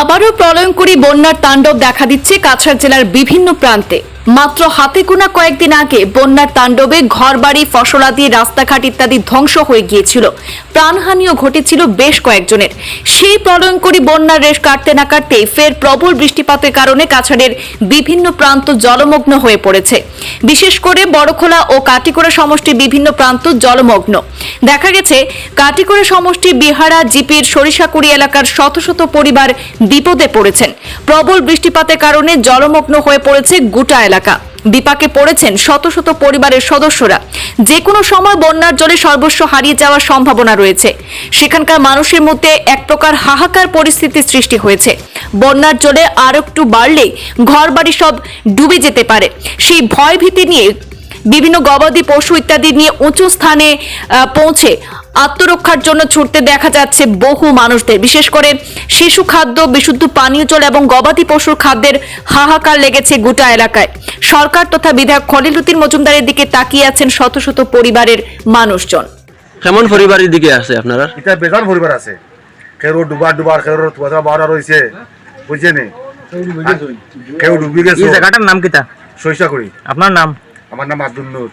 আবারও প্রলয়ঙ্করী বন্যার তাণ্ডব দেখা দিচ্ছে কাছাড় জেলার বিভিন্ন প্রান্তে। মাত্র হাতে গোনা কয়েকদিন আগে বন্যার তাণ্ডবে ঘরবাড়ি ফসলাদি রাস্তাঘাট ইত্যাদি ধ্বংস হয়ে গিয়েছিল। প্রাণহানিও ঘটেছিল বেশ কয়েকজনের। সেই প্রলয়ঙ্করী বন্যার রেশ কাটতে না কাটতেই ফের প্রবল বৃষ্টিপাতের কারণে কাছাড়ের বিভিন্ন প্রান্ত জলমগ্ন হয়ে পড়েছে। বিশেষ করে বড়খোলা ও কাটিকোড়া সমষ্টির বিভিন্ন প্রান্ত জলমগ্ন। দেখা গেছে, কাটিকোড়া সমষ্টি বিহারা, জিপির সরিষাকুড়ি এলাকার শত শত পরিবার বিপদে পড়েছেন। প্রবল বৃষ্টিপাতের কারণে জলমগ্ন হয়ে পড়েছে গোটা এলাকা। বিপাকে পড়েছেন শত শত পরিবারের সদস্যরা। যে কোনো সময় বন্যার জলে সর্বস্ব হারিয়ে যাওয়ার সম্ভাবনা রয়েছে। সেখানকার মানুষের মধ্যে এক প্রকার হাহাকার পরিস্থিতির সৃষ্টি হয়েছে। বন্যার জলে আর একটু বাড়লেই ঘরবাড়ি সব ডুবে যেতে পারে। সেই ভয় ভীতি নিয়ে বিভিন্ন গবাদি পশু ইত্যাদি নিয়ে উঁচু স্থানে পৌঁছে আত্মরক্ষার জন্য ছুটতে দেখা যাচ্ছে বহু মানুষদের। বিশেষ করে শিশু খাদ্য বিশুদ্ধ পানীয় জল এবং গবাদি পশুর খাদ্যের হাহাকার লেগেছে গোটা এলাকায়। সরকার তথা বিধায়ক খলিলুদ্দিন মজুমদারের দিকে তাকিয়ে আছেন শত শত পরিবারের মানুষজন। কেমন পরিবারের দিকে আছে আপনারা? এটা বেজার পরিবার আছে। কেউ ডুবার ডুবার কেউ তোয়া বাড়া রয়েছে। বুঝছে নি? কেউ ডুবি গেছে। এই জায়গাটার নাম কিতা? সরিষা করি আপনার নাম? আমার নাম আব্দুল নূর।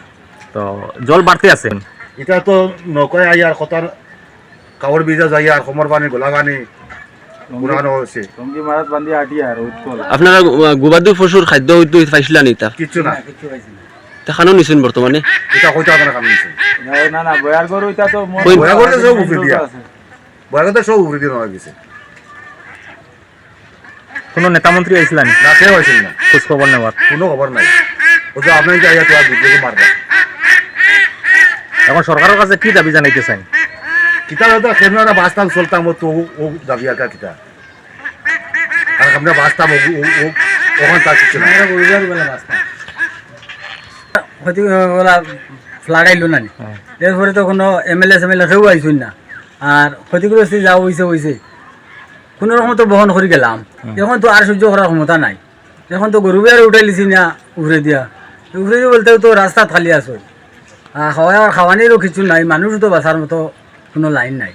তো জল বাড়তে আছেন এটা তো নৌকায় আই আর কতার কাপড় ভিজা যাই আর কোমর পানি গোলা পানি পুরানো হয়েছে আপনারা আহ, পশুর খাদ্য হয়তো পাইছিলা নি তা কিচ্ছু না। দেখানো নিছেন বর্তমানে এটা কইতে হবে না না না বয়ার গরু এটা তো মোর- কই- বয়া করতে সব উপরে দিয়া বয়া করতে সব উপরে দিয়ে নেওয়া গেছে কোনো নেতা মন্ত্রী আইছিলেন না? কেউ হয়েছিল না। খোঁজ খবর নেওয়ার কোনো খবর নাই। ও তো আপনার যাইয়া তো আর দুটো মারবা এখন সরকারের কাছে কি দাবি জানাইতেছেন কিতাব তো কেমন বাঁচতাম চলতাম ও তো ও- ও দাবি আর কিতা? আর আমরা বাঁচতাম ও- ও- ও- ওখানে তার কিছু না হয়তো ওলা ফ্লাড না নি। এরপরে তো কোনো এম এল এ সেম এল এ কেউ আইসুন না। আর ক্ষতিগ্রস্ত যা হয়েছে হয়েছে কোনো রকম তো বহন করে গেলাম। এখন তো আর সহ্য করার ক্ষমতা নাই। এখন তো গরু বেড়ে উঠাই লিছি না উফরে দিয়া। উফরে দিয়ে বলতে তো রাস্তা খালি আছে। খাওয়া খাওয়ানিরও কিছু নাই মানুষ তো বাঁচার মতো কোনো লাইন নাই।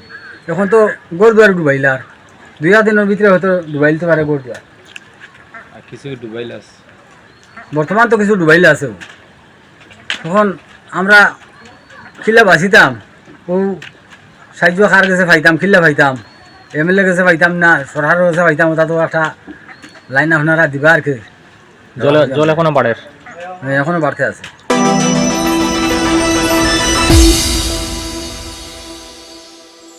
এখন তো গড় দুয়ার ডুবাইলার দুই হাজার দিনের ভিতরে হয়তো ডুবাইলতে পারে গড় দুয়ার বর্তমান তো কিছু ডুবাইলে আছে। তখন আমরা খিল্লা বাঁচিতাম ও সাহায্য খার কাছে পাইতাম খিল্লা পাইতাম এম এল এ কাছে পাইতাম না সরকারের কাছে পাইতাম ওটা তো একটা লাইন আপনারা দিবা আর কি জল জল এখনও বাড়ে? এখনও বাড়তে আছে। Bye.